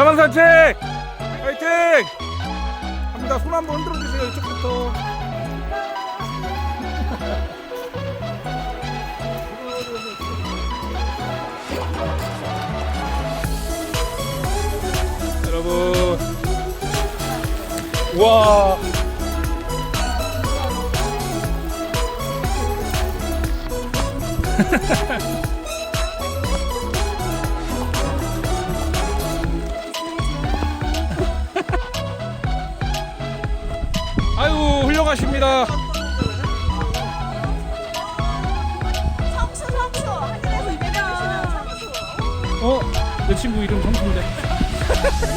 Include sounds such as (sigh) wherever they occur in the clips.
사랑 산책! 화이팅! 갑니다. 손 한번 흔들어 주세요 이쪽부터. 여러분. 와 (laughs) 아유 훌륭하십니다. 성수 성수 하늘에서 유명한 어? 내 친구 이름 성수인데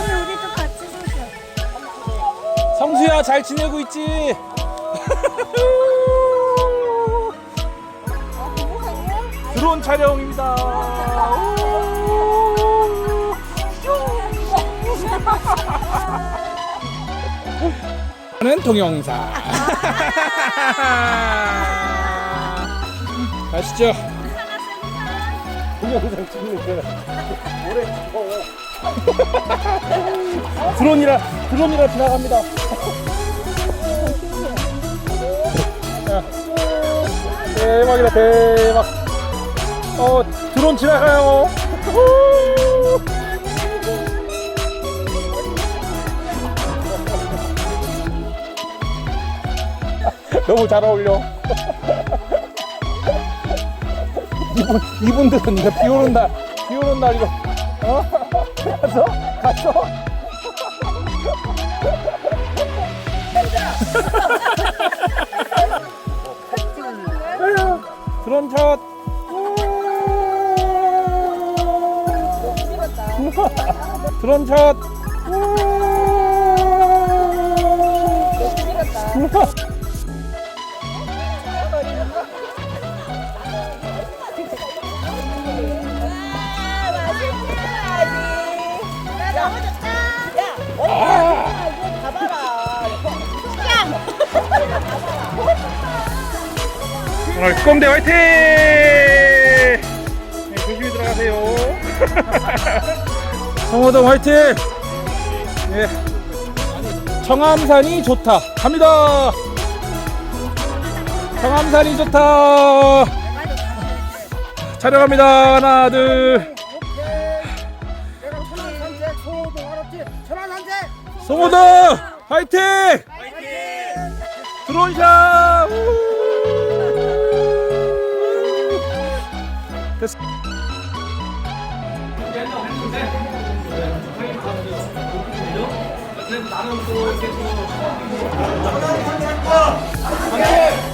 우리 우리도 같이 소셔 성수야 잘 지내고 있지? 드론 촬영입니다 는 동영상. (laughs) 가시죠? 동영상 찍는 거야 오래 찍어. (laughs) 드론이라 드론이라 지나갑니다. (laughs) 자, 대박이다 대박. 어 드론 지나가요 너무 잘 어울려. 이분 이분들은 이거 비 오는 날 비 오는 날 이거. 어? 가서? 가서? 드론 샷. 드론 샷 오늘 꼼대 화이팅! 네, 조심히 들어가세요. (laughs) 성호동 화이팅! 예. 청암산이 좋다. 갑니다. 청암산이 좋다. 촬영합니다. 하나, 둘. 성호동 화이팅! 드론샷! 됐어. 컵.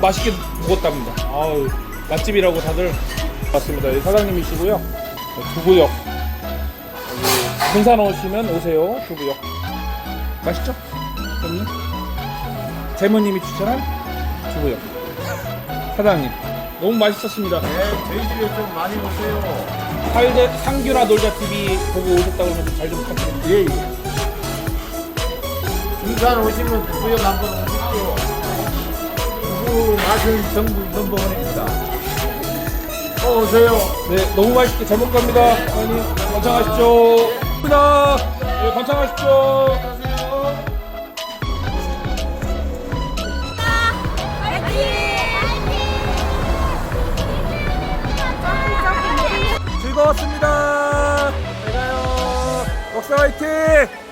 맛있게 먹었답니다. 아우 맛집이라고 다들 왔습니다. 여기 사장님이시고요. 두부역 여기 군산 오시면 오세요. 두부역 맛있죠? 형님 재무님이 추천한 두부역 사장님 너무 맛있었습니다. 네 저희 집에 좀 많이 오세요 살대 상규나 놀자 TV 보고 오셨다고 그러면 잘좀 부탁드립니다. 예 예 군산 오시면 두부역 한번 오십시 오 두부 맛은 전국 넘버원입니다 어 오세요 네, 너무 맛있게 잘 먹을 겁니다. 어머니, 번창하십시오. 감사합니다. 네, 번창하십시오. 즐거웠습니다. 잘 가요. 먹사 화이팅!